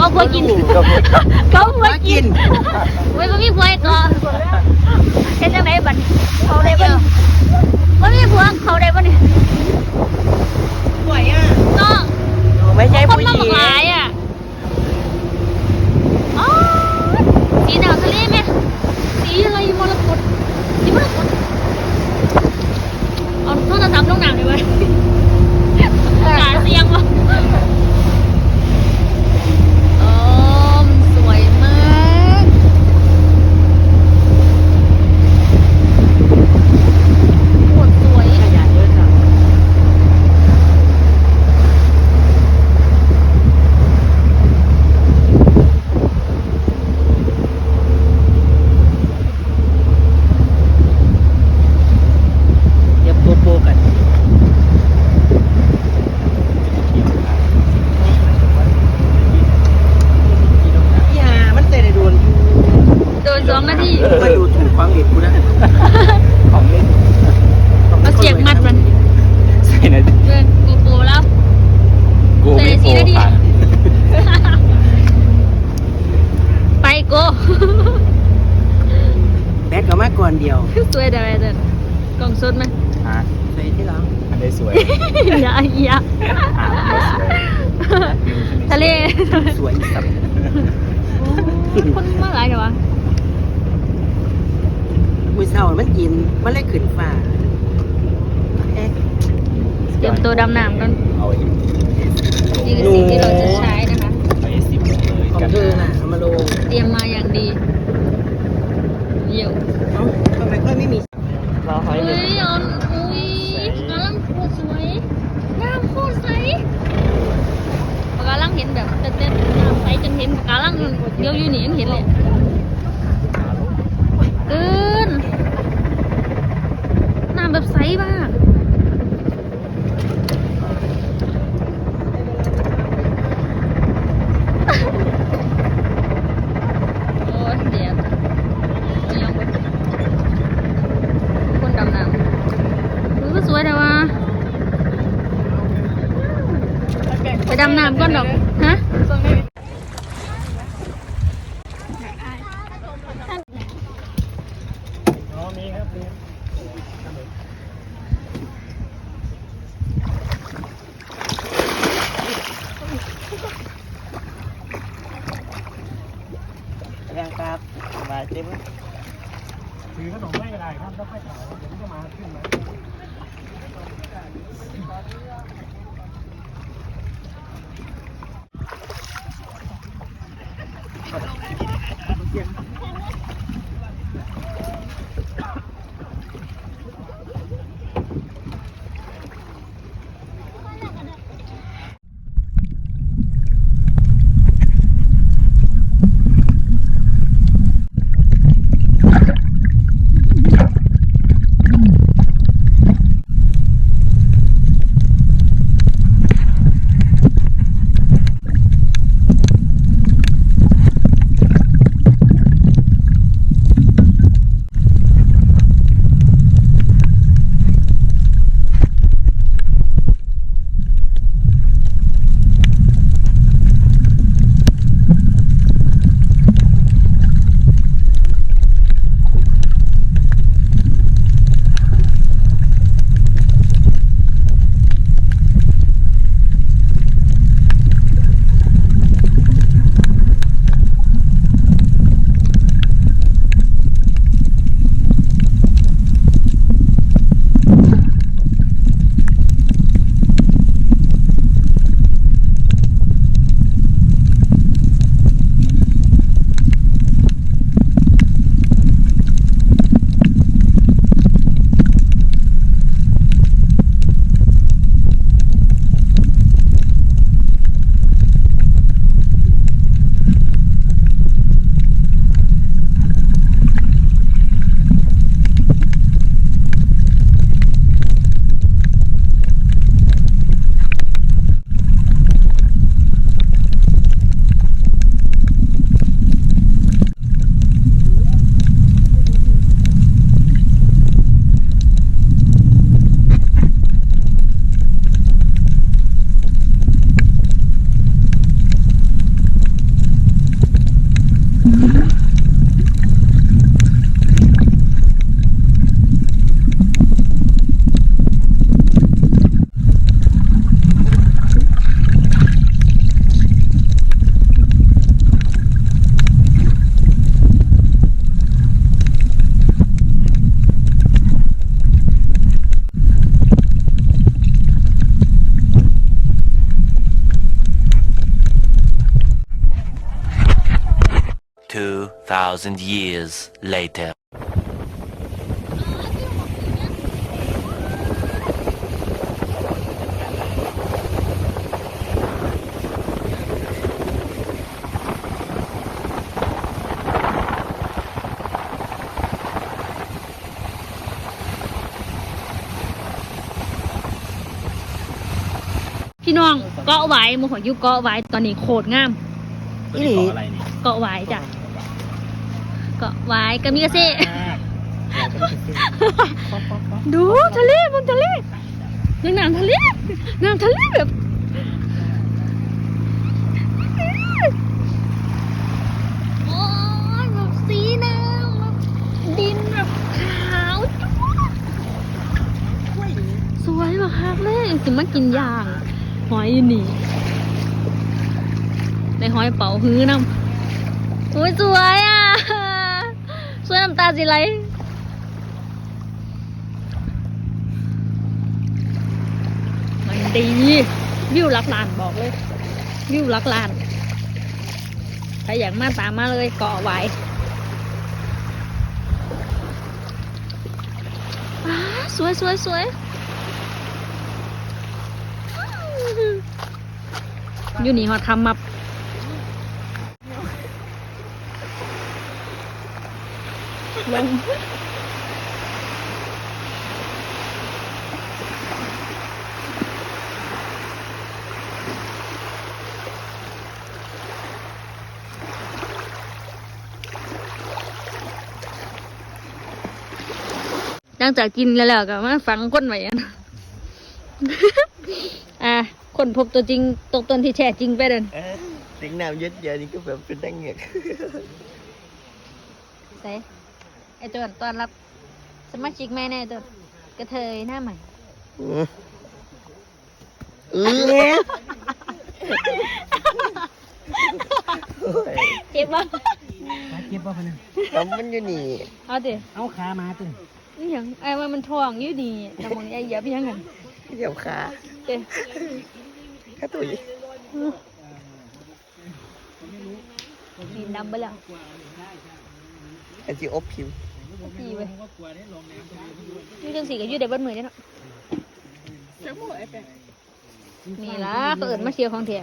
ก็ผัวกินก็บ่ก็ผัวมากิกินนเว้ยมันมีผัวก่อนเฮ็ดจังไดบัดนี้เขาได้บ่มันมีผัวเขาได้บ่นี่สวยอะเนาะไม่ใช่คนผู้หมาญิหงลายอะอ๋อสีหนาวทะเลไหมสีอะไรมรกตสีมรกตเอาโทรศัพท์ลงหนังเลยเว้ยหาเสียงวะโอ้มสวยมากโคตรสวย ขยันเยอะค่ะ เดี๋ยวโปโปกันพี่ฮามันเตะในดวนอยู่ โดนสองนาที มาดูถูกความเห็นกูนะ ของเล่น เอาเสียงมัดมัน ใส่นะ เดินกูโปแล้ว กูไม่โผล่ผ่าน ไปโก แบกกับมาก่อนเดียว สวยได้ไหมเดินกล่องสดไหม ฮะ ใส่ที่หลัง อันนี้ส วยอย่าอย่าอ่าอันนี้สวยทะเลสวยสับคนมาหลายเดี๋ยววะมือเศร้ามันกินมันเลยขึ้นฟ้าเอ๊ะเตรียมตัวดำน้ำกันเอาอีกนี่คือสิ่งที่เราจะใช้นะคะเอาอีกสิบเลยของกันเธอน่ะเอามาลงเตรียมมาอย่างดีเดี๋ยวเอ้าทำไมค่อยไม่มีรอหอยเฮ้เลยยออนอุ้ยกำลังโคตรสวยน้ำโคตรใสปากกาลังเห็นแบบเต้นๆน้ำใสจนเห็นปากกาลัง เดียวอยู่นี่ยังเห็นเลยเกินน้ำแบบใสมากโอ้ยเดี๋ยวไม่ยอมไปคนดำน้ำมันก็สวยแต่ว่าไปดำน้ำก่อนดอก ฮะ อ๋อมีครับมี แรงครับายเต็มถือขนมไม่เป็นไรครับต้องไปขายเดี๋ยวจะมาขึ้นมาเ2,000 years later. พี่น้องเกาะไว้หมูขออยู่เกาะไว้ตอนนี้โคตรงาม อีหลีอะไรนี่เกาะไว้จ้ะ เกาะไว้กามิกาเซ่ดูทะเลบนทะเลยังน้ำทะเลน้ำทะเลแบบโอ้ยแบบสีน้ำแบบดินแบบขาวจั๊วะสวยมากเลยสิมากินย่างหอยอยู่นี่ในหอยเป๋าฮื้อน้ำโอ้ยสวยอะ สวยน้ำตาสิไหลมันดีวิวลักลานบอกเลย วิวลักลานใครอยากมาตามมาเลยเกาะไว้สวยสวยสวยอยู่นี่เขาทำมา ลงหลังจากกินแล้วแล้วก็มาฟังคนไว้อะนะอะคนพบตัวจริงตัวตนที่แท้จริงไปเดินเออเสียงน้ำเยอะเยอะนี่ก็แบบเป็นดังเงียกใส่ ไอโจนตอนรับสมาชิกใหม่แน่โจนกระเทยหน้าใหม่อืออือเนี่ยโอ้ยเจ็บบ่ขาเจ็บป่ะพะนึงทำมันอยู่นี่เอาดิเอาขามาตึงนี่หยังไอ้ว่ามันทองอยู่ดีน้ำมันไอ้เหยียบยังกันเดี๋ยวขาเด้ขาตัวนี้ดินดำไปแล้วอันที่อบผิว สีเว้ยนี่จังสีก็อยู่ได้เบ้านมือได้เนาะนี่ล่ะเขาเอิญมาเชียร์ของเถีย